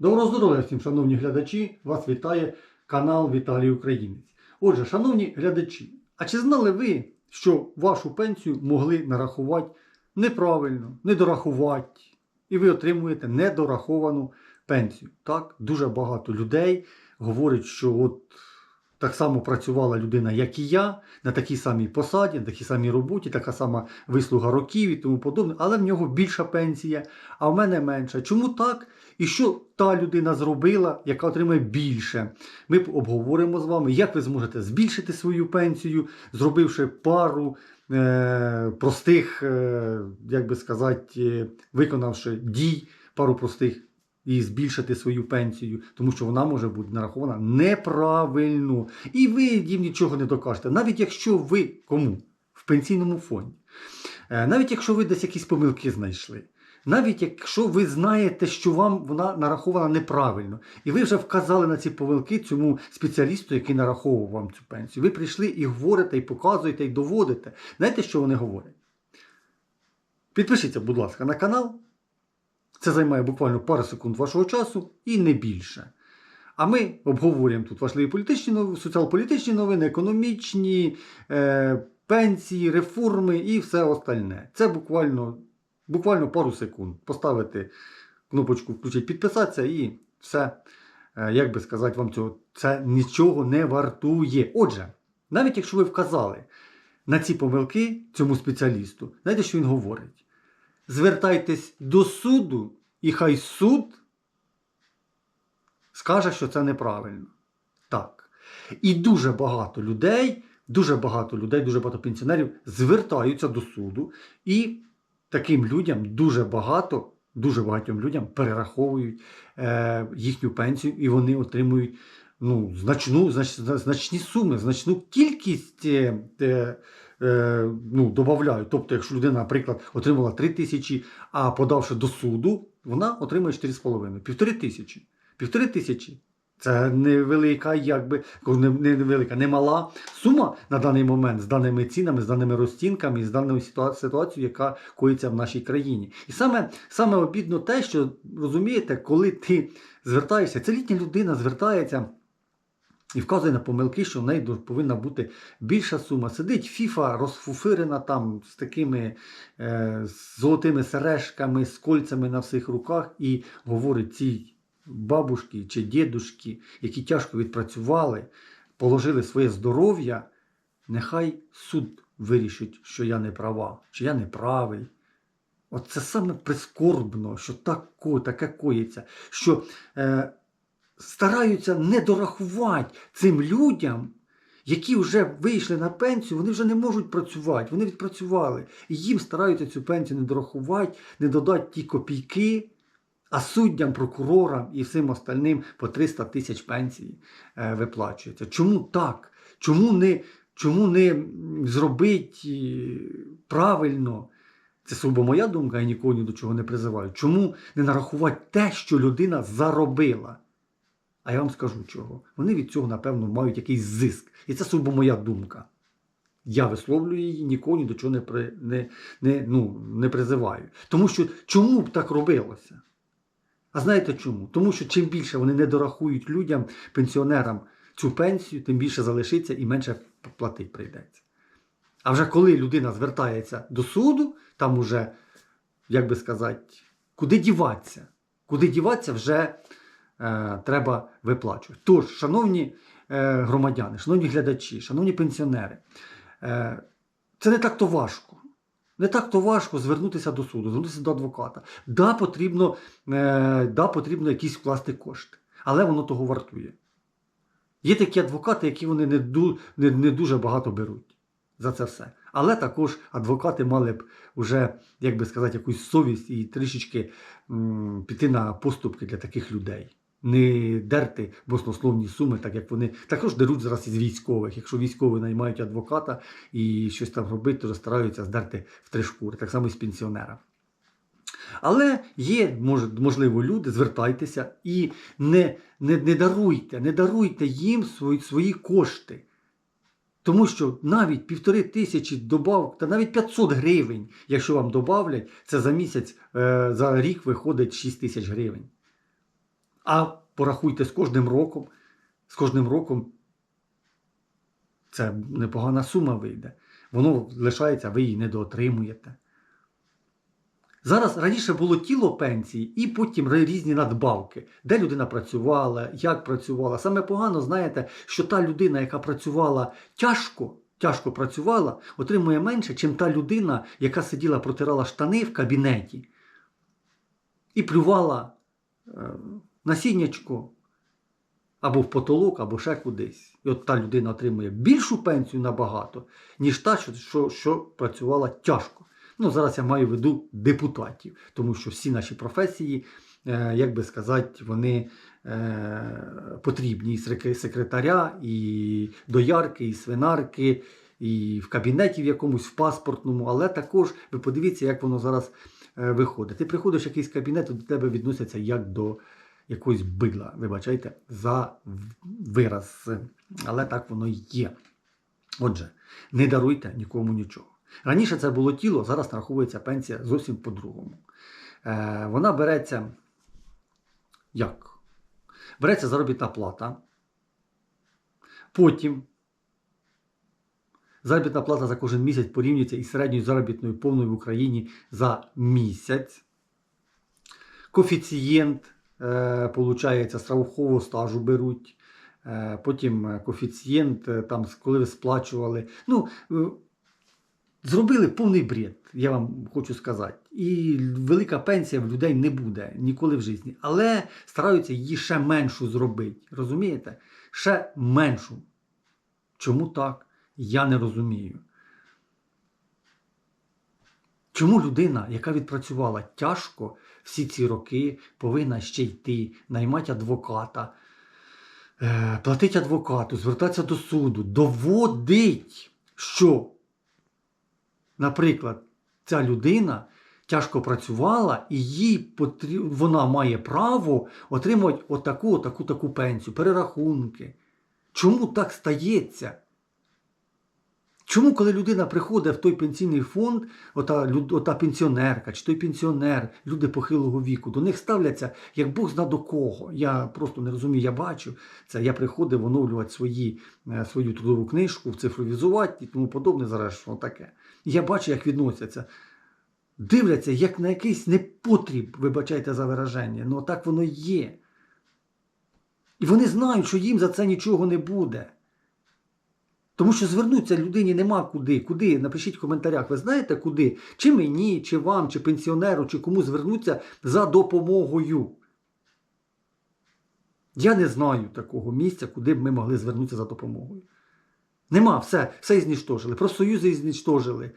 Доброго здоров'я всім, шановні глядачі! Вас вітає канал Віталій Українець. Отже, шановні глядачі, а чи знали ви, що вашу пенсію могли нарахувати неправильно, недорахувати, і ви отримуєте недораховану пенсію? Так, дуже багато людей говорять, що от так само працювала людина, як і я, на такій самій посаді, на такій самій роботі, така сама вислуга років і тому подобне, але в нього більша пенсія, а в мене менша. Чому так? І що та людина зробила, яка отримує більше? Ми обговоримо з вами, як ви зможете збільшити свою пенсію, зробивши пару е, простих, е, як би сказати, е, виконавши дій, пару простих. І збільшити свою пенсію, тому що вона може бути нарахована неправильно. І ви їм нічого не докажете. Навіть якщо ви кому в пенсійному фонді, Е, навіть якщо ви десь якісь помилки знайшли, навіть якщо ви знаєте, що вам вона нарахована неправильно, і ви вже вказали на ці помилки цьому спеціалісту, який нараховував вам цю пенсію, ви прийшли і говорите, і показуєте, і доводите. Знаєте, що вони говорять? Підпишіться, будь ласка, на канал. Це займає буквально пару секунд вашого часу і не більше. А ми обговорюємо тут важливі політичні новини, соціал-політичні новини, економічні, е, пенсії, реформи і все остальне. Це буквально, буквально пару секунд. Поставити кнопочку включить підписатися і все, е, як би сказати вам цього, це нічого не вартує. Отже, навіть якщо ви вказали на ці помилки цьому спеціалісту, знаєте, що він говорить? Звертайтесь до суду, і хай суд скаже, що це неправильно. Так. І дуже багато людей, дуже багато людей, дуже багато пенсіонерів звертаються до суду, і таким людям дуже багато, дуже багатьом людям перераховують е, їхню пенсію, і вони отримують ну, значну, знач, значні суми, значну кількість. Е, е, ну, додають. Тобто, якщо людина, наприклад, отримала 3 тисячі, а подавши до суду, вона отримує 4,5. Півтори тисячі. Півтори тисячі. Це невелика, якби не, не невелика, немала сума на даний момент з даними цінами, з даними розцінками, з даною ситуацією, яка коїться в нашій країні. І саме, саме обідно те, що розумієте, коли ти звертаєшся, це літня людина звертається. І вказує на помилки, що в неї повинна бути більша сума. Сидить фіфа розфуфирена там з такими е, золотими сережками, з кольцями на всіх руках, і говорить цій бабушки чи дідушки, які тяжко відпрацювали, положили своє здоров'я, нехай суд вирішить, що я не права, чи я не правий. От це саме прискорбно, що так, ко- таке коїться, що е, стараються не дорахувати цим людям, які вже вийшли на пенсію, вони вже не можуть працювати, вони відпрацювали. І їм стараються цю пенсію не дорахувати, не додати ті копійки, а суддям, прокурорам і всім остальним по 300 тисяч пенсій е, виплачується. Чому так? Чому не, чому не зробити правильно? Це сугубо моя думка, я нікого ні до чого не призиваю. Чому не нарахувати те, що людина заробила? А я вам скажу чого. Вони від цього, напевно, мають якийсь зиск. І це сугубо моя думка. Я висловлюю її, нікого ні до чого не, при, не, не, ну, не призиваю. Тому що чому б так робилося? А знаєте чому? Тому що чим більше вони не дорахують людям, пенсіонерам цю пенсію, тим більше залишиться і менше платити прийдеться. А вже коли людина звертається до суду, там уже, як би сказати, куди діватися? Куди діватися вже треба виплачувати. Тож, шановні е, громадяни, шановні глядачі, шановні пенсіонери, е, це не так-то важко. Не так-то важко звернутися до суду, звернутися до адвоката. Да, потрібно, е, да, потрібно якісь вкласти кошти, але воно того вартує. Є такі адвокати, які вони не, не, не дуже багато беруть за це все. Але також адвокати мали б вже, як би сказати, якусь совість і трішечки м, піти на поступки для таких людей. Не дерти баснословні суми, так як вони також деруть зараз із військових. Якщо військові наймають адвоката і щось там робити, то стараються здерти в три шкури, так само і з пенсіонера. Але є, можливо, люди, звертайтеся і не, не, не даруйте, не даруйте їм свої, свої кошти. Тому що навіть півтори тисячі добав, та навіть 500 гривень, якщо вам добавлять, це за місяць, е, за рік виходить 6 тисяч гривень. А порахуйте з кожним роком, з кожним роком це непогана сума вийде. Воно лишається, ви її недоотримуєте. Зараз раніше було тіло пенсії і потім різні надбавки, де людина працювала, як працювала. Саме погано, знаєте, що та людина, яка працювала тяжко, тяжко працювала, отримує менше, ніж та людина, яка сиділа, протирала штани в кабінеті і плювала е, насіннячко або в потолок, або ще кудись. І от та людина отримує більшу пенсію набагато, ніж та, що, що, працювала тяжко. Ну, зараз я маю в виду депутатів, тому що всі наші професії, е, як би сказати, вони е, потрібні і секретаря, і доярки, і свинарки, і в кабінеті в якомусь, в паспортному, але також ви подивіться, як воно зараз е, виходить. Ти приходиш в якийсь кабінет, до тебе відносяться як до якогось бидла, вибачайте, за вираз. Але так воно є. Отже, не даруйте нікому нічого. Раніше це було тіло, зараз нараховується пенсія зовсім по-другому. Е, вона береться як? Береться заробітна плата. Потім заробітна плата за кожен місяць порівнюється із середньою заробітною повною в Україні за місяць. Коефіцієнт, получається, страхового стажу беруть. Е, потім е, коефіцієнт, е, там, коли ви сплачували. Ну, е, Зробили повний бред, я вам хочу сказати. І велика пенсія в людей не буде ніколи в житті. Але стараються її ще меншу зробити. Розумієте? Ще меншу. Чому так? Я не розумію. Чому людина, яка відпрацювала тяжко всі ці роки, повинна ще йти, наймати адвоката, е, платити адвокату, звертатися до суду, доводить, що наприклад, ця людина тяжко працювала, і їй потріб... вона має право отримувати отаку, отаку, таку пенсію, перерахунки. Чому так стається? Чому, коли людина приходить в той пенсійний фонд, ота, ота пенсіонерка чи той пенсіонер, люди похилого віку, до них ставляться як Бог зна до кого. Я просто не розумію, я бачу це. Я приходив оновлювати свої, е, свою трудову книжку, цифровізувати і тому подобне. Зараз що таке. Я бачу, як відносяться. Дивляться, як на якийсь непотріб, вибачайте за вираження, ну так воно є. І вони знають, що їм за це нічого не буде. Тому що звернутися людині нема куди. Куди? Напишіть в коментарях, ви знаєте куди? Чи мені, чи вам, чи пенсіонеру, чи кому звернутися за допомогою. Я не знаю такого місця, куди б ми могли звернутися за допомогою. Нема, все, все знищожили. Профсоюзи знищожили.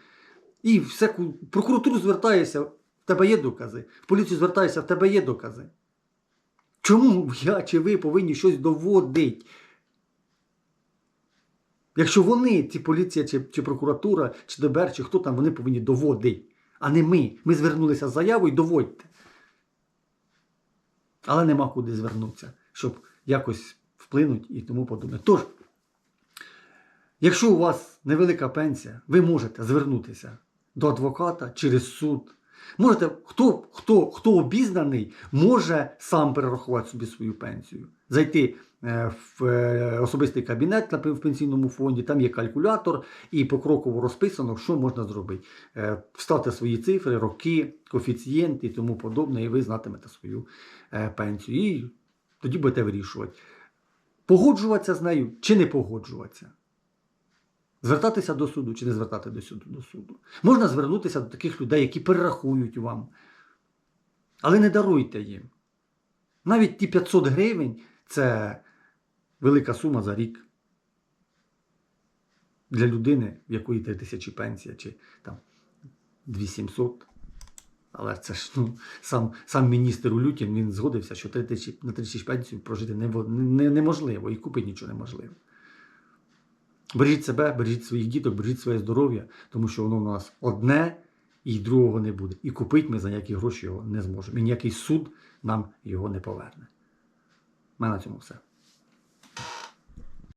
І все, в прокуратуру звертаєшся, в тебе є докази. В поліцію звертаєшся, в тебе є докази. Чому я чи ви повинні щось доводити? Якщо вони, ці поліція, чи, чи прокуратура, чи ДБР, чи хто там, вони повинні доводити, а не ми. Ми звернулися з заявою, доводьте. Але нема куди звернутися, щоб якось вплинути і тому подобне. Тож, якщо у вас невелика пенсія, ви можете звернутися до адвоката через суд. Можете, хто, хто, хто обізнаний, може сам перерахувати собі свою пенсію. Зайти в е, особистий кабінет в пенсійному фонді, там є калькулятор, і покроково розписано, що можна зробити. Е, Вставте свої цифри, роки, коефіцієнти і тому подобне, і ви знатимете свою е, пенсію. І тоді будете вирішувати, погоджуватися з нею чи не погоджуватися. Звертатися до суду чи не звертати до суду, до суду. Можна звернутися до таких людей, які перерахують вам. Але не даруйте їм. Навіть ті 500 гривень це велика сума за рік. Для людини, в якої 3 тисячі пенсія, чи там 2700. Але це ж ну, сам, сам міністр Улютін він згодився, що 3 тисячі, на 3 тисячі пенсію прожити нево- не, неможливо і купити нічого неможливо. Бережіть себе, бережіть своїх діток, бережіть своє здоров'я, тому що воно у нас одне і другого не буде. І купити ми за ніякі гроші його не зможемо. І ніякий суд нам його не поверне. У мене на цьому все.